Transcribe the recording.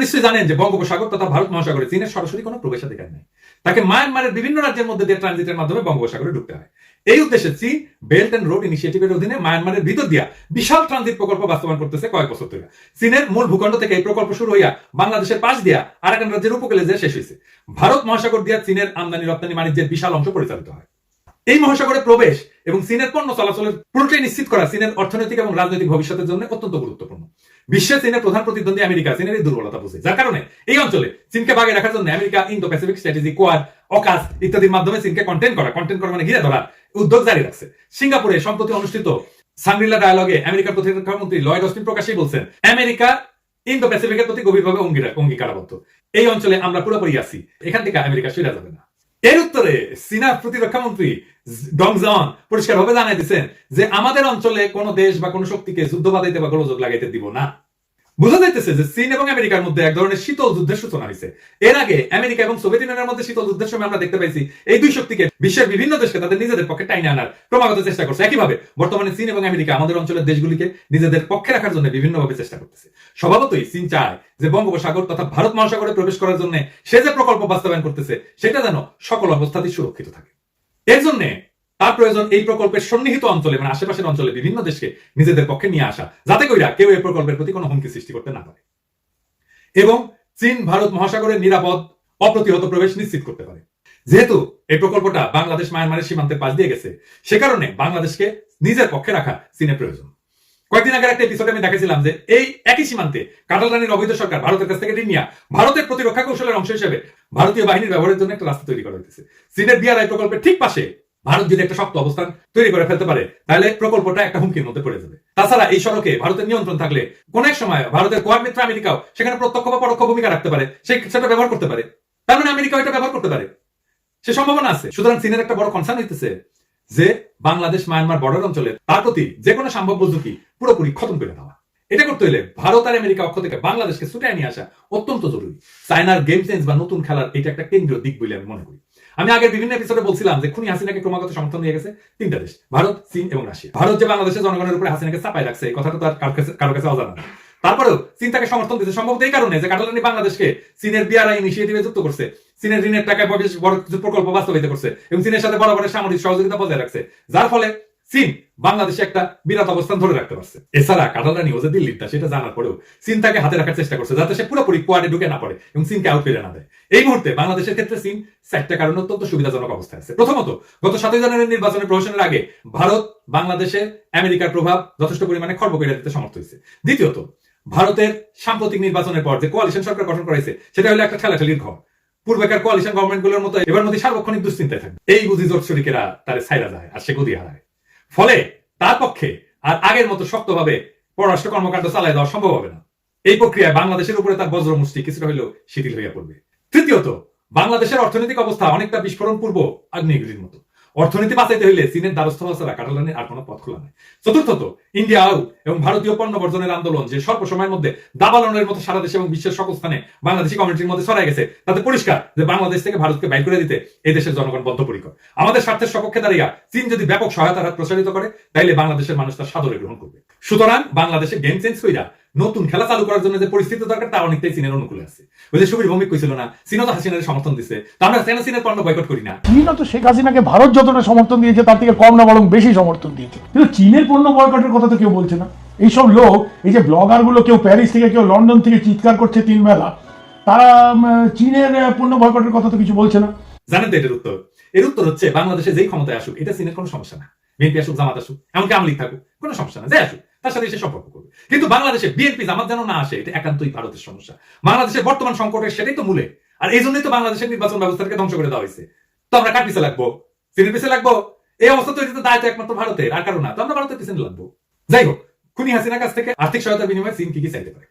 নিশ্চয়ই জানেন যে বঙ্গোপসাগর তথা ভারত মহাসাগরে চীনের সরাসরি কোনো প্রবেশাধিকার নেই। তাকে মায়ানমারের বিভিন্ন রাজ্যের মধ্যে দিয়ে ট্রানজিটের মাধ্যমে বঙ্গোপসাগরে ঢুকতে হয়। এই উদ্দেশ্যে চীন বেল্ট এন্ড রোড ইনিশিয়েটিভের অধীনে মায়ানমারের ভিতর দিয়া বিশাল ট্রানজিট প্রকল্প বাস্তবায়ন করতেছে কয়েক বছর ধরে। চীনের মূল ভূখণ্ড থেকে এই প্রকল্প শুরু হইয়া বাংলাদেশের পাশ দিয়া আরাকান রাজ্যের উপকূলে যে শেষ হয়েছে ভারত মহাসাগর দিয়া চীনের আমদানি রপ্তানি বাণিজ্যের বিশাল অংশ পরিচালিত হয়। এই মহাসাগরে প্রবেশ এবং চীনের পণ্য চলাচলের পুরোটাই নিশ্চিত করা চীনের অর্থনৈতিক এবং রাজনৈতিক ভবিষ্যতের জন্য অত্যন্ত গুরুত্বপূর্ণ। বিশ্বে চীনের প্রধান প্রতিদ্বন্দ্বী আমেরিকা, চীনের এই দুর্বলতা বুঝে। যার কারণে এই অঞ্চলে চীনকে বাগে রাখার জন্য America Indo Pacific strategy, Quad AUKUS ইত্যাদির মাধ্যমে চীনকে কন্টেন্ট করা। কন্টেন্ট করা মানে ঘিরে ধরার উদ্যোগ জারি রাখছে। সিঙ্গাপুরে সম্প্রতি অনুষ্ঠিত সাংরিলা ডায়ালগে আমেরিকার প্রতিরক্ষা মন্ত্রী লয়েড অস্টিন প্রকাশ্যেই বলছেন, আমেরিকা ইন্দো প্যাসিফিকের প্রতি গভীরভাবে অঙ্গীকার- অঙ্গীকারাবদ্ধ এই অঞ্চলে আমরা পুরোপুরি আছি। এখান থেকে আমেরিকা সরে যাবে না। এর উত্তরে চীনা প্রতিরক্ষা মন্ত্রী ডং জন পরিষ্কারভাবে জানাই দিচ্ছেন যে আমাদের অঞ্চলে কোনো দেশ বা কোনো শক্তিকে যুদ্ধ বাধাইতে বা গোলযোগ লাগাইতে দিব না। বোঝা যাইতেছে যে চীন এবং আমেরিকার মধ্যে এক ধরনের শীতল যুদ্ধের সূচনা হয়েছে। এর আগে আমেরিকা এবং সোভিয়েত ইউনিয়নের মধ্যে শীতল যুদ্ধের সময় আমরা দেখতে পাইছি, এই দুই শক্তিকে বিশ্বের বিভিন্ন দেশকে তাদের নিজেদের পক্ষে টাইনে আনার ক্রমাগত চেষ্টা করছে। একইভাবে বর্তমানে চীন এবং আমেরিকা আমাদের অঞ্চলের দেশগুলিকে নিজেদের পক্ষে রাখার জন্য বিভিন্নভাবে চেষ্টা করতেছে। স্বভাবতই চীন চায় যে বঙ্গোপসাগর তথা ভারত মহাসাগরে প্রবেশ করার জন্য সে যে প্রকল্প বাস্তবায়ন করতেছে, সেটা যেন সকল অবস্থাতেই সুরক্ষিত থাকে। এর জন্য তার প্রয়োজন এই প্রকল্পের সন্নিহিত অঞ্চলে মানে আশেপাশের অঞ্চলে বিভিন্ন দেশকে নিজেদের পক্ষে নিয়ে আসা। যাতে কইরা কেউ এই প্রকল্পের প্রতি কোনো হুমকি সৃষ্টি করতে না পারে। এবং চীন, ভারত মহাসাগরের নিরাপদ, অপ্রতিহত প্রবেশ নিশ্চিত করতে পারে। যেহেতু এই প্রকল্পটা বাংলাদেশ, মায়ানমারের সীমান্তের পাশ দিয়ে গেছে, সে কারণে বাংলাদেশকে নিজের পক্ষে রাখা চীনের প্রয়োজন। কয়েকদিন আগের একটা এপিসোডে আমি দেখেছিলাম যে এই একই সীমান্তে কাটাল রানীর অবৈধ সরকার ভারতের কাছ থেকে নিয়ে ভারতের প্রতিরক্ষা কৌশলের অংশ হিসেবে ভারতীয় বাহিনীর ব্যবহারের জন্য একটা রাস্তা তৈরি করা হয়েছে চীনের বিআরআই প্রকল্পের ঠিক পাশে ভারত যদি একটা শক্ত অবস্থান তৈরি করে ফেলতে পারে, তাহলে প্রকল্পটা একটা হুমকির মধ্যে পড়ে যাবে। তাছাড়া এই সড়কে ভারতের নিয়ন্ত্রণ থাকলে কোন এক সময় ভারতের কোয়ার মিত্র আমেরিকাও সেখানে প্রত্যক্ষ বা পরোক্ষ ভূমিকা রাখতে পারে, সে সেটা ব্যবহার করতে পারে। তার মানে আমেরিকা এটা ব্যবহার করতে পারে। সে সম্ভাবনা আছে। সুতরাং চীনের একটা বড় কনসার্ন হইতেছে যে বাংলাদেশ, মায়ানমার বর্ডার অঞ্চলে তার প্রতি যে কোনো সম্ভাব্য ঝুঁকি পুরোপুরি খতম করে দেওয়া। এটা করতে হলে ভারত আর আমেরিকা অক্ষ থেকে বাংলাদেশকে ছুটে নিয়ে আসা অত্যন্ত জরুরি। চায়নার গেম চেঞ্জ বা নতুন খেলার এটা একটা কেন্দ্রীয় দিক বলে আমি মনে করি। আমি আগের বিভিন্ন এপিসোডে বলছিলাম যে খুনি হাসিনাকে ক্রমাগত সমর্থন দিয়ে গেছে তিনটা দেশ, ভারত, চীন এবং রাশিয়া। ভারত যে বাংলাদেশের জনগণের উপরে হাসিনাকে চাপাই রাখছে, এই কথাটা তো কারও কাছে অজানা না। তারপরেও চীন তাকে সমর্থন দিতে সম্ভবত এই কারণে যে কাটালানি বাংলাদেশকে চীনের বিআরআই ইনিশিয়েটিভে যুক্ত করছে, চীনের ঋণের টাকায় বড় কিছু প্রকল্প বাস্তবায়িত করছে এবং চীনের সাথে বড় বড় সামরিক সহযোগিতা বজায় রাখছে। যার ফলে চীন বাংলাদেশে একটা বিরাট অবস্থান ধরে রাখতে পারছে। এছাড়া কাটালানি ও যে দিল্লির তা সেটা জানার পরেও চীন তাকে হাতে রাখার চেষ্টা করছে, যাতে সে পুরোপুরি কোয়াডে ঢুকে না পড়ে এবং চীনকে আউট ফিরে না দেয়। এই মুহূর্তে বাংলাদেশের ক্ষেত্রে চীন চারটা কারণে অত্যন্ত সুবিধাজনক অবস্থায় আছে। প্রথমত, গত সাতই জানুয়ারির নির্বাচনের প্রহসনের আগে ভারত, বাংলাদেশে আমেরিকার প্রভাব যথেষ্ট পরিমাণে খর্ব করে দিতে সমর্থ হয়েছে। দ্বিতীয়ত, ভারতের সাম্প্রতিক নির্বাচনের পর যে কোয়ালিশন সরকার গঠন করেছে সেটা হলো একটা ঠেলাঠেলির ঘর। পূর্বেকার কোয়ালিশন গভর্নমেন্টগুলোর মতো এবার মধ্যে সার্বক্ষণিক দুশ্চিন্তায় থাকবে এই বুঝি জোট শরিকেরা তার ছাইরা যায় আর সে গদি হারায়। ফলে তার পক্ষে আর আগের মতো শক্তভাবে পররাষ্ট্র কর্মকাণ্ড চালায় দেওয়া সম্ভব হবে না। এই প্রক্রিয়ায় বাংলাদেশের উপরে তার বজ্র মুষ্টি কিছুটা হলেও শিথিল হইয়া পড়বে। তৃতীয়ত, বাংলাদেশের অর্থনৈতিক অবস্থা অনেকটা বিস্ফোরণ পূর্ব আগ্নেয়গিরির মতো। অর্থনীতি বাঁচাইতে হইলে চীনের দ্বারস্থ ছাড়া কাটালানের আর কোনো পথ খোলা নাই। চতুর্থত, ইন্ডিয়া আউট এবং ভারতীয় পণ্য বর্জনের আন্দোলন যে স্বল্প সময়ের মধ্যে দাবালনের মতো সারা দেশে এবং বিশ্বের সকল স্থানে বাংলাদেশি কমিউনিটির মধ্যে ছড়াই গেছে, তাতে পরিষ্কার যে বাংলাদেশ থেকে ভারতকে বাইর করে দিতে এই দেশের জনগণ বদ্ধপরিকর। আমাদের স্বার্থের সপক্ষে দাঁড়িয়ে চীন যদি ব্যাপক সহায়তার হাত প্রসারিত করে, তাইলে বাংলাদেশের মানুষ তার সাদরে গ্রহণ করবে। সুতরাং বাংলাদেশে গেম চেঞ্জ কইরা নতুন খেলা চালু করার জন্য যে পরিস্থিতি দরকার তা অনেকটাই চীনের অনুকূলে আছে। ওই যে সুবীর ভৌমিক কইছিল না চীনও তো হাসিনার সমর্থন দিছে। তা আমরা কেন চীনের পণ্য বয়কট করি না? চীনও তো শেখ হাসিনাকে ভারত যতটা সমর্থন দিয়েছে তার থেকে কম না বরং বেশি সমর্থন দিয়েছে। কিন্তু চীনের পণ্য বয়কটের কথা তো কেউ বলছে না। এইসব লোক এই যে ব্লগারগুলো কেউ প্যারিস থেকে কেউ লন্ডন থেকে চিৎকার করছে তিন বেলা তারা চীনের পণ্য বয়কটের কথা তো কিছু বলছে না। জানেন তো এটার উত্তর? এর উত্তর হচ্ছে বাংলাদেশে যেই ক্ষমতায় আসুক এটা চীনের কোনো সমস্যা না। বিএনপি আসুক জামাত আসুক এমনকি আমলিক থাকুক কোনো সমস্যা না যে আসুক। তার সাথে সে সম্পর্ক করবে। কিন্তু বাংলাদেশে বিএনপি জামাত যেন না আসে, এটা একান্তই ভারতের সমস্যা। বাংলাদেশের বর্তমান সংকটের সেটাই তো মূলে। আর এই জন্যই তো বাংলাদেশের নির্বাচন ব্যবস্থাকে ধ্বংস করে দেওয়া হয়েছে। তো আমরা কার পিছিয়ে লাগবো? চীনের পিছিয়ে লাগবো? এই অবস্থা তৈরিতে দায়িত্ব একমাত্র ভারতের, আর কারণ না। তো আমরা ভারতের পিছনে লাগবো। যাই হোক, খুনি হাসিনার কাছ থেকে আর্থিক সহায়তার বিনিময়ে চীন কি কি চাইতে পারে?